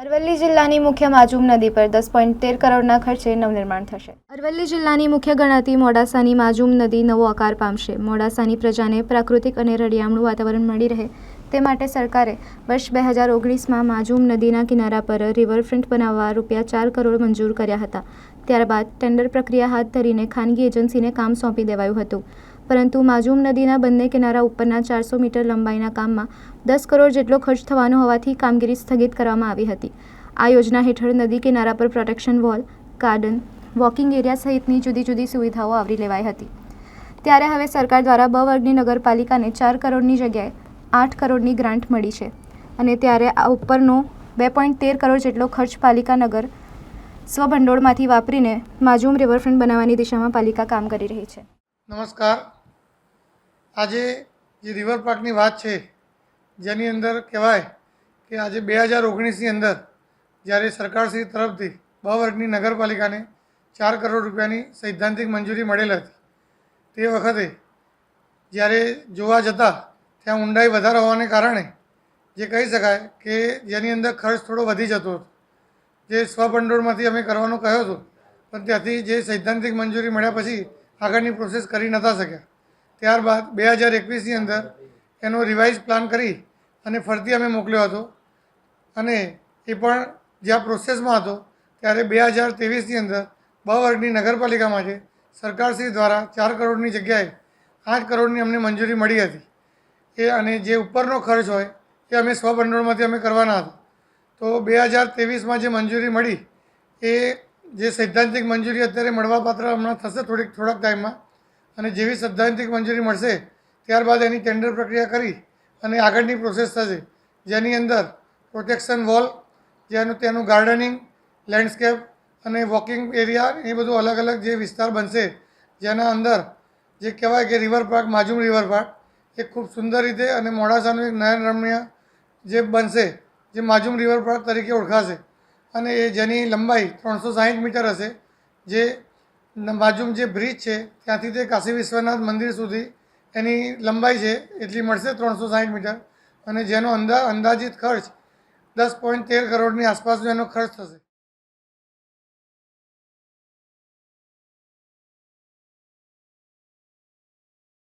અરવલ્લી જિલ્લાની મુખ્ય માજુમ નદી પર દસ પોઈન્ટ તેર કરોડના ખર્ચે નવનિર્માણ થશે. અરવલ્લી જિલ્લાની મુખ્ય ગણાતી મોડાસાની માજુમ નદી નવો આકાર પામશે. મોડાસાની પ્રજાને પ્રાકૃતિક અને રળિયામણું વાતાવરણ મળી રહે તે માટે સરકારે વર્ષ બે હજાર ઓગણીસમાં માજુમ નદીના કિનારા પર રિવરફ્રન્ટ બનાવવા રૂપિયા ચાર કરોડ મંજૂર કર્યા હતા. ત્યારબાદ ટેન્ડર પ્રક્રિયા હાથ ધરીને ખાનગી એજન્સીને કામ સોંપી દેવાયું હતું. પરંતુ માજુમ નદીના બંને કિનારા ઉપરના ચારસો મીટર લંબાઈના કામમાં દસ કરોડ જેટલો ખર્ચ થવાનો હોવાથી કામગીરી સ્થગિત કરવામાં આવી હતી. આ યોજના હેઠળ નદી કિનારા પર protection wall, garden, walking area સહિતની જુદી જુદી સુવિધાઓ આવરી લેવાઈ હતી. ત્યારે હવે સરકાર દ્વારા બ વર્ગની નગરપાલિકાને ચાર કરોડની જગ્યાએ આઠ કરોડની ગ્રાન્ટ મળી છે અને ત્યારે આ ઉપરનો બે પોઈન્ટ તેર કરોડ જેટલો ખર્ચ પાલિકા નગર સ્વભંડોળમાંથી વાપરીને માજુમ રિવરફ્રન્ટ બનાવવાની દિશામાં પાલિકા કામ કરી રહી છે. નમસ્કાર. આજે જે રિવર પાર્કની વાત છે, જેની અંદર કહેવાય કે આજે બે હજાર ઓગણીસની અંદર જ્યારે સરકારશ્રી તરફથી બ વર્ગની નગરપાલિકાને ચાર કરોડ રૂપિયાની સૈદ્ધાંતિક મંજૂરી મળેલ હતી. તે વખતે જ્યારે જોવા જતાં ત્યાં ઊંડાઈ વધારે હોવાને કારણે જે કહી શકાય કે જેની અંદર ખર્ચ થોડો વધી જતો હતો. જે સ્વભંડોળમાંથી અમે કરવાનો કહ્યો હતો, પણ ત્યાંથી જે સૈદ્ધાંતિક મંજૂરી મળ્યા પછી આગળની પ્રોસેસ કરી નહોતા શક્યા. ત્યારબાદ બે હજાર એકવીસની અંદર એનો રિવાઇઝ પ્લાન કરી અને ફરતી અમે મોકલ્યો હતો. અને એ પણ જ્યાં પ્રોસેસમાં હતો, ત્યારે બે હજાર ત્રેવીસની અંદર બ વર્ગની નગરપાલિકા માટે સરકારશ્રી દ્વારા ચાર કરોડની જગ્યાએ આઠ કરોડની અમને મંજૂરી મળી હતી. એ અને જે ઉપરનો ખર્ચ હોય, એ અમે સ્વભંડોળમાંથી અમે કરવાના હતા. તો બે હજાર ત્રેવીસમાં જે મંજૂરી મળી, એ જે સૈદ્ધાંતિક મંજૂરી અત્યારે મળવાપાત્ર હમણાં થશે થોડીક, થોડાક ટાઈમમાં. અને જેવી સૈદ્ધાંતિક મંજૂરી મળશે, ત્યારબાદ એની ટેન્ડર પ્રક્રિયા કરી અને આગળની પ્રોસેસ થશે. જેની અંદર પ્રોટેક્શન વોલ જેનું, તેનું ગાર્ડનિંગ લેન્ડસ્કેપ અને વોકિંગ એરિયા એ બધું અલગ અલગ જે વિસ્તાર બનશે, જેના અંદર જે કહેવાય કે રિવર પાર્ક માજુમ રિવર પાર્ક એ ખૂબ સુંદર રીતે અને મોડાસાનું એક નયન રમણીય જે બનશે, જે માજુમ રિવર પાર્ક તરીકે ઓળખાશે. અને એ જેની લંબાઈ ત્રણસો સાહીઠ મીટર હશે, જે બાજુમાં જે બ્રિજ છે, ત્યાંથી તે કાશી વિશ્વનાથ મંદિર સુધી એની લંબાઈ છે, એટલી મળશે ત્રણસો સાહીઠ મીટર. અને જેનો અંદા અંદાજિત ખર્ચ દસ પોઈન્ટ તેર કરોડની આસપાસનો એનો ખર્ચ થશે.